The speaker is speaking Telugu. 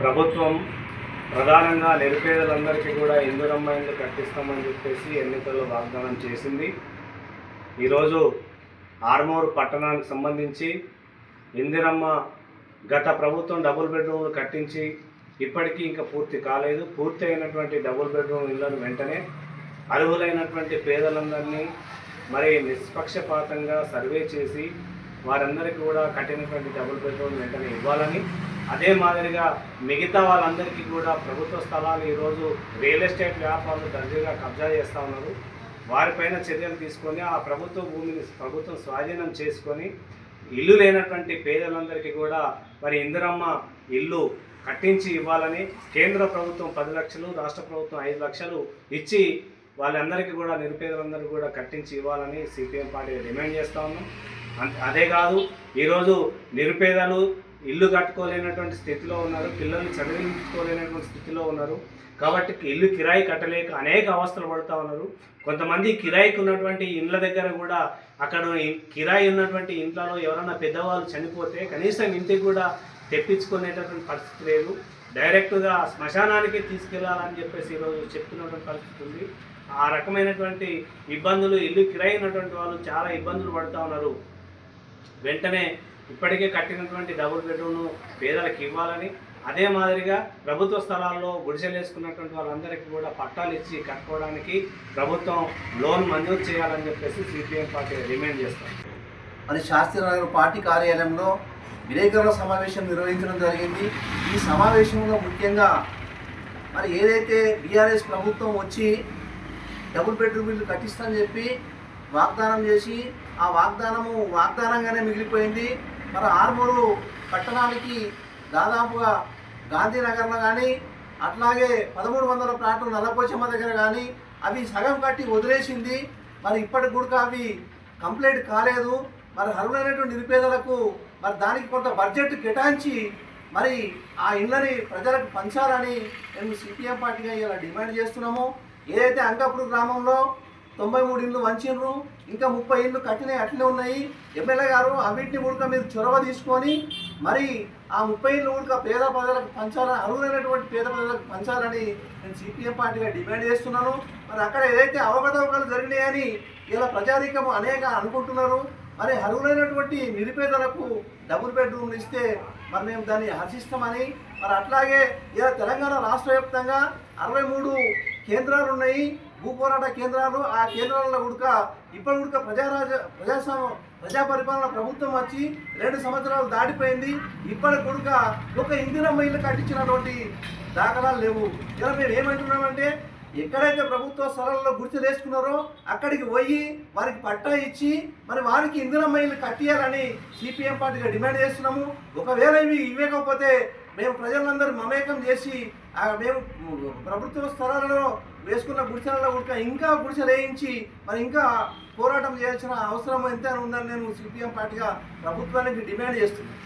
ప్రభుత్వం ప్రధానంగా నిరుపేదలందరికీ కూడా ఇందిరమ్మ ఇల్లు కట్టిస్తామని చెప్పేసి ఎన్నికల్లో వాగ్దానం చేసింది. ఈరోజు ఆర్మూరు పట్టణానికి సంబంధించి ఇందిరమ్మ గత ప్రభుత్వం డబుల్ బెడ్రూమ్లు కట్టించి ఇప్పటికీ ఇంకా పూర్తి కాలేదు. పూర్తి అయినటువంటి డబుల్ బెడ్రూమ్ ఇళ్ళను వెంటనే అర్హులైనటువంటి పేదలందరినీ మరి నిష్పక్షపాతంగా సర్వే చేసి వారందరికీ కూడా కఠినటువంటి డబుల్ బెడ్రూమ్ వెంటనే ఇవ్వాలని. అదే మాదిరిగా మిగతా వాళ్ళందరికీ కూడా ప్రభుత్వ స్థలాలు ఈరోజు రియల్ ఎస్టేట్ వ్యాపారులు దర్జీగా కబ్జా చేస్తూ ఉన్నారు. వారిపైన చర్యలు తీసుకొని ఆ ప్రభుత్వ భూమిని ప్రభుత్వం స్వాధీనం చేసుకొని ఇల్లు లేనటువంటి పేదలందరికీ కూడా మరి ఇందిరమ్మ ఇల్లు కట్టించి ఇవ్వాలని కేంద్ర ప్రభుత్వం పది లక్షలు రాష్ట్ర ప్రభుత్వం ఐదు లక్షలు ఇచ్చి వాళ్ళందరికీ కూడా నిరుపేదలందరికీ కూడా కట్టించి ఇవ్వాలని సిపిఎం పార్టీ డిమాండ్ చేస్తా ఉన్నాం. అదే కాదు ఈరోజు నిరుపేదలు ఇల్లు కట్టుకోలేనటువంటి స్థితిలో ఉన్నారు పిల్లల్ని చదివించుకోలేనటువంటి స్థితిలో ఉన్నారు. కాబట్టి ఇల్లు కిరాయి కట్టలేక అనేక అవస్థలు పడుతూ ఉన్నారు. కొంతమంది కిరాయికి ఉన్నటువంటి ఇండ్ల దగ్గర కూడా అక్కడ కిరాయి ఉన్నటువంటి ఇంట్లలో ఎవరైనా పెద్దవాళ్ళు చనిపోతే కనీసం ఇంటికి కూడా తెప్పించుకునేటటువంటి పరిస్థితి లేదు. డైరెక్ట్గా శ్మశానానికి తీసుకెళ్ళాలని చెప్పేసి ఈరోజు చెప్తున్నటువంటి పరిస్థితి ఉంది. ఆ రకమైనటువంటి ఇబ్బందులు ఇల్లు కిరాయి ఉన్నటువంటి వాళ్ళు చాలా ఇబ్బందులు పడుతూ ఉన్నారు. వెంటనే ఇప్పటికే కట్టినటువంటి డబుల్ బెడ్రూమ్ను పేదలకు ఇవ్వాలని అదే మాదిరిగా ప్రభుత్వ స్థలాల్లో గుడిసెలు వేసుకున్నటువంటి వాళ్ళందరికీ కూడా పట్టాలు ఇచ్చి కట్టుకోవడానికి ప్రభుత్వం లోన్ మంజూరు చేయాలని చెప్పేసి సిపిఎం పార్టీ డిమాండ్ చేస్తాం మరి శాస్త్రీనగర్ పార్టీ కార్యాలయంలో విలేకరుల సమావేశం నిర్వహించడం జరిగింది. ఈ సమావేశంలో ముఖ్యంగా మరి ఏదైతే బీఆర్ఎస్ ప్రభుత్వం వచ్చి డబుల్ బెడ్రూమ్ ఇల్లు కట్టిస్తానని చెప్పి వాగ్దానం చేసి ఆ వాగ్దానము వాగ్దానంగానే మిగిలిపోయింది. మరి ఆర్మూరు పట్టణానికి దాదాపుగా గాంధీనగర్లో కానీ అట్లాగే పదమూడు వందల ప్లాట్లు నల్లపోచమ్మ దగ్గర కానీ అవి సగం కట్టి వదిలేసింది. మరి ఇప్పటికి కూడా అవి కంప్లీట్ కాలేదు. మరి అర్హులైనటువంటి నిరుపేదలకు మరి దానికి కొంత బడ్జెట్ కేటాయించి మరి ఆ ఇళ్ళని ప్రజలకు పంచాలని మేము సిపిఎం పార్టీగా ఇలా డిమాండ్ చేస్తున్నాము. ఏదైతే అంకాపూర్ గ్రామంలో తొంభై మూడు ఇళ్ళు వంచిండ్రు ఇంకా ముప్పై ఇండ్లు కట్టినవి అట్లనే ఉన్నాయి. ఎమ్మెల్యే గారు అవిటిని ఉడక మీరు చొరవ తీసుకొని మరి ఆ ముప్పై ఇండ్లు ఉడక పేద ప్రజలకు పంచాలని అర్హులైనటువంటి పేద ప్రజలకు పంచాలని నేను సిపిఎం పార్టీగా డిమాండ్ చేస్తున్నాను. మరి అక్కడ ఏదైతే అవకతవకలు జరిగినాయని ఇలా ప్రజాధికం అనేక అనుకుంటున్నారు మరి అర్హులైనటువంటి నిరుపేదలకు డబుల్ బెడ్రూమ్లు ఇస్తే మరి మేము దాన్ని హర్షిస్తామని మరి అట్లాగే ఇలా తెలంగాణ రాష్ట్ర వ్యాప్తంగా అరవై మూడు కేంద్రాలు ఉన్నాయి భూ పోరాట కేంద్రాలు ఆ కేంద్రాలలో ఉడక ఇప్పటి ఉడక ప్రజారాజ ప్రజాస్వామ్య ప్రజా పరిపాలన ప్రభుత్వం వచ్చి రెండు సంవత్సరాలు దాటిపోయింది. ఇప్పటి కొడుక ఒక ఇందిరమ్మ ఇల్లు కట్టించినటువంటి దాఖలాలు లేవు. ఇలా మేము ఏమంటున్నామంటే ఎక్కడైతే ప్రభుత్వ స్థలంలో గుర్తు వేసుకున్నారో అక్కడికి పోయి వారికి పట్టా ఇచ్చి మరి వారికి ఇందిరమ్మ ఇల్లు కట్టియాలని సిపిఎం పార్టీగా డిమాండ్ చేస్తున్నాము. ఒకవేళ ఇవి ఇవ్వకపోతే మేము ప్రజలందరూ మమేకం చేసి మేము ప్రభుత్వ స్థలాలలో వేసుకున్న గుడిసెలలో కూడా ఇంకా గుడిసెలు వేయించి మరి ఇంకా పోరాటం చేయాల్సిన అవసరం ఎంత ఉందని నేను సిపిఎం పార్టీగా ప్రభుత్వానికి డిమాండ్ చేస్తున్నాను.